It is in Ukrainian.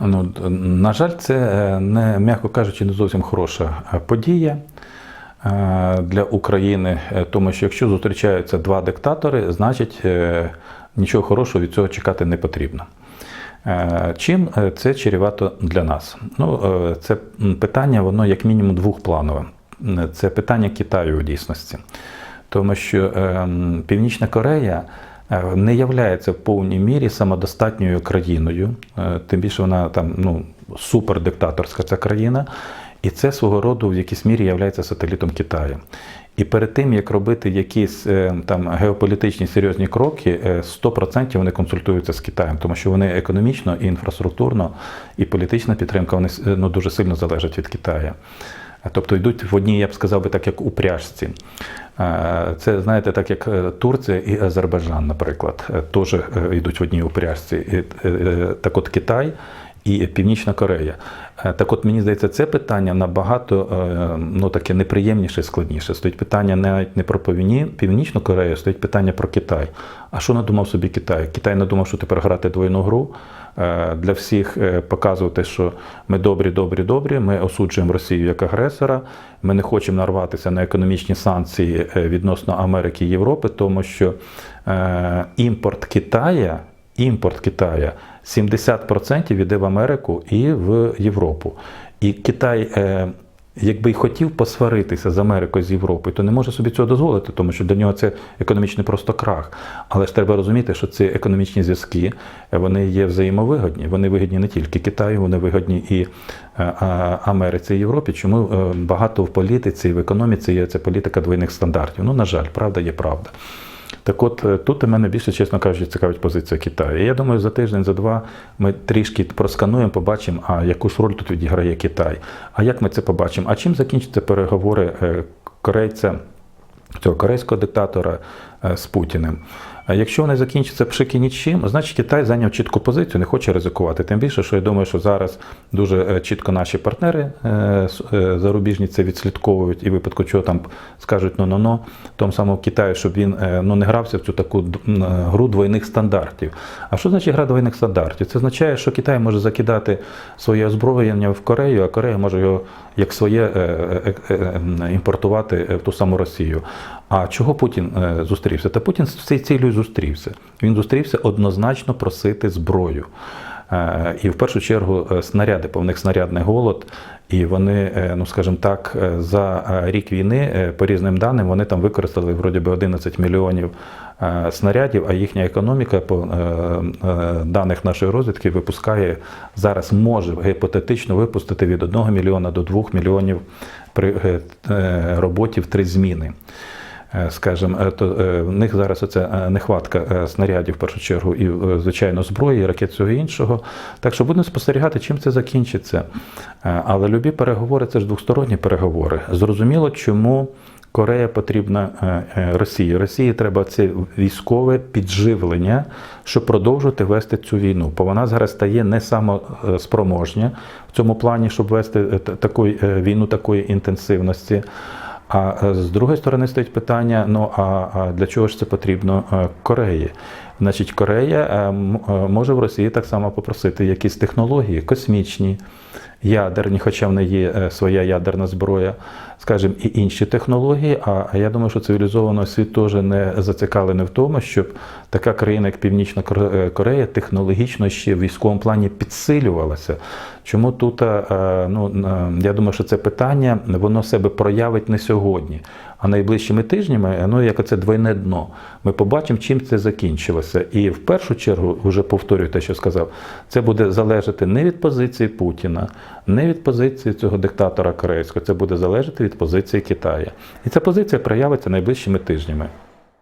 Ну, на жаль, це е, не м'яко кажучи, не зовсім хороша е, подія е, для України, тому що якщо зустрічаються два диктатори, значить нічого хорошого від цього чекати не потрібно. Чим це чарівато для нас? Ну, це питання, воно як мінімум двохпланове. Це питання Китаю у дійсності. Тому що ем, Північна Корея не являється в повній мірі самодостатньою країною, е, тим більше вона там ну, супердиктаторська ця країна, і це свого роду в якійсь мірі є сателітом Китаю. І перед тим, як робити якісь е, там геополітичні серйозні кроки, е, 100% вони консультуються з Китаєм, тому що вони економічно і інфраструктурно, і політична підтримка вони е, ну, дуже сильно залежать від Китаю. Тобто йдуть в одній, я б сказав би, так як упряжці. Це, знаєте, так як е, Турція і Азербайджан, наприклад, е, теж е, йдуть в одній упряжці. Так от Китай і Північна Корея. Е, Так от мені здається, це питання набагато е, ну, таке неприємніше, складніше. Стоїть питання навіть не про Півні- Північну Корею, стоїть питання про Китай. А що надумав собі Китай? Китай надумав, що тепер грати двойну гру. е, Для всіх показувати, що ми добрі, добрі, добрі. Ми осуджуємо Росію як агресора. Ми не хочемо нарватися на економічні санкції відносно Америки і Європи, тому що імпорт Китая, імпорт Китая 70% йде в Америку і в Європу. І Китай, е, якби й хотів посваритися з Америкою з Європою, то не може собі цього дозволити, тому що для нього це економічний просто крах. Але ж треба розуміти, що ці економічні зв'язки е, вони є взаємовигодні. Вони вигідні не тільки Китаю, вони вигідні і е, Америці, і Європі. Чому багато в політиці і в економіці є ця політика двойних стандартів? Ну, на жаль, правда є правда. Так от е, тут мене більше, чесно кажучи, цікавить позиція Китаю. І я думаю, за тиждень, за два ми трішки проскануємо, побачимо, а яку ж роль тут відіграє Китай. А як ми це побачимо? А чим закінчаться переговори е, корейця, цього корейського диктатора е, з Путіним? Якщо вони закінчаться пшики нічим, значить Китай зайняв чітку позицію, не хоче ризикувати. Тим більше, що я думаю, що зараз дуже е, чітко наші партнери е, е, зарубіжні це відслідковують, і випадку чого там скажуть ну ну ну тому самому Китаю, щоб він ну не грався в цю таку гру двойних стандартів. А що значить гра двойних стандартів? Це означає, що Китай може закидати своє озброєння в Корею, а Корея може його як своє імпортувати в ту саму Росію. А чого Путін е, зустрівся? Та Путін з цією цілею зустрівся. Він зустрівся однозначно просити зброю. Е, І в першу чергу е, снаряди, повних снарядний голод. І вони, ну скажімо так, за рік війни, по різним даним, вони там використали вроді би 11 мільйонів снарядів, а їхня економіка, по даних нашої розвідки, випускає зараз може гіпотетично випустити від 1 мільйона до 2 мільйонів при роботі в три зміни. Е, Скажем, е, то е, в них зараз оця нехватка снарядів в першу чергу і звичайно зброї, і ракет всього іншого. Так що будемо спостерігати, чим це закінчиться. Але любі переговори це ж двосторонні переговори. Зрозуміло, чому. Корея потрібна Росії. Росії треба це військове підживлення, щоб продовжувати вести цю війну. Бо вона зараз стає не самоспроможня в цьому плані, щоб вести таку війну такої інтенсивності. А е, з другої сторони стоїть питання: ну а, для чого ж це потрібно е, Кореї? Значить, Корея е, е, може в Росії так само попросити якісь технології космічні, ядерні, хоча в неї є е, своя ядерна зброя, скажімо, і інші технології. А я думаю, що цивілізований світ теж не зацікавлений в тому, щоб така країна, як Північна Коре- Корея, технологічно ще в військовому плані підсилювалася. Чому тут, ну, я думаю, що це питання воно себе проявить не сьогодні, а найближчими тижнями, ну як це двойне дно. Ми побачимо, чим це закінчилося. І в першу чергу, вже повторюю те, що сказав, це буде залежати не від позиції Путіна, не від позиції цього диктатора корейського, це буде залежати від позиції Китаю. І ця позиція проявиться найближчими тижнями.